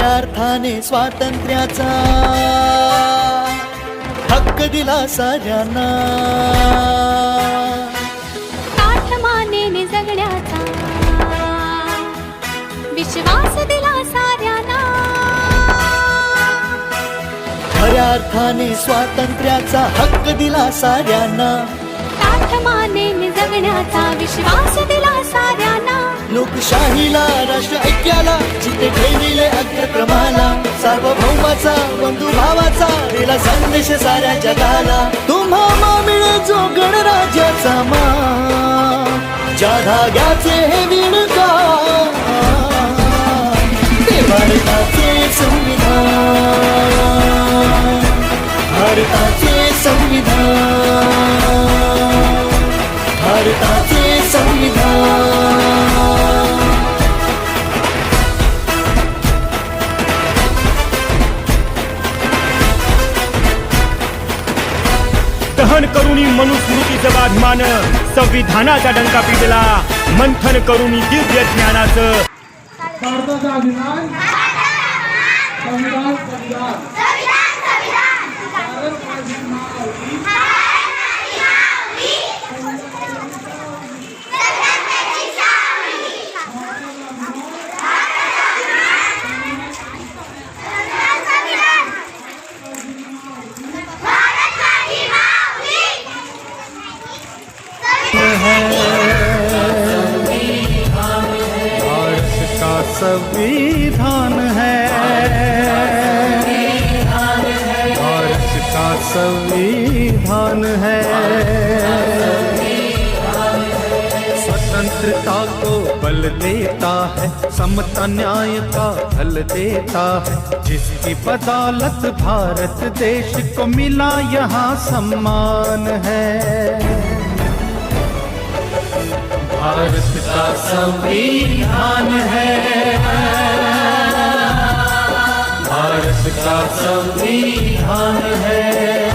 अर्थाने स्वातंत्र्याचा हक्क दिला साऱ्यांना. जगण्याचा विश्वास दिला साऱ्यांना. खऱ्या अर्थाने स्वातंत्र्याचा हक्क दिला साऱ्यांना. ताठ मानेने जगण्याचा विश्वास दिला लोकशाहीला राष्ट्र ऐक्याला जिथे ठेविले अग्रक्रमाला सार्वभौमाचा बंधू भावाचा दिला संदेश साऱ्या जगाला. तुम्हा मामिळे जो गणराज्याचा मा ज्या धाग्याचे हे विणका ते भारताचे संविधान. भारताचे संविधान. मंथन करुणी मनुस्मृती जबाभिमान संविधानाचा डंका पिटला. मंथन करुणी दिव्य ज्ञानाचं. भारताचा अभिमान संविधान संविधान. संविधान है भारत का संविधान है स्वतंत्रता को बल देता है समता न्याय का फल देता है। जिसकी बदौलत भारत देश को मिला यहाँ सम्मान है। भारत का संविधान है। भारत का संविधान है।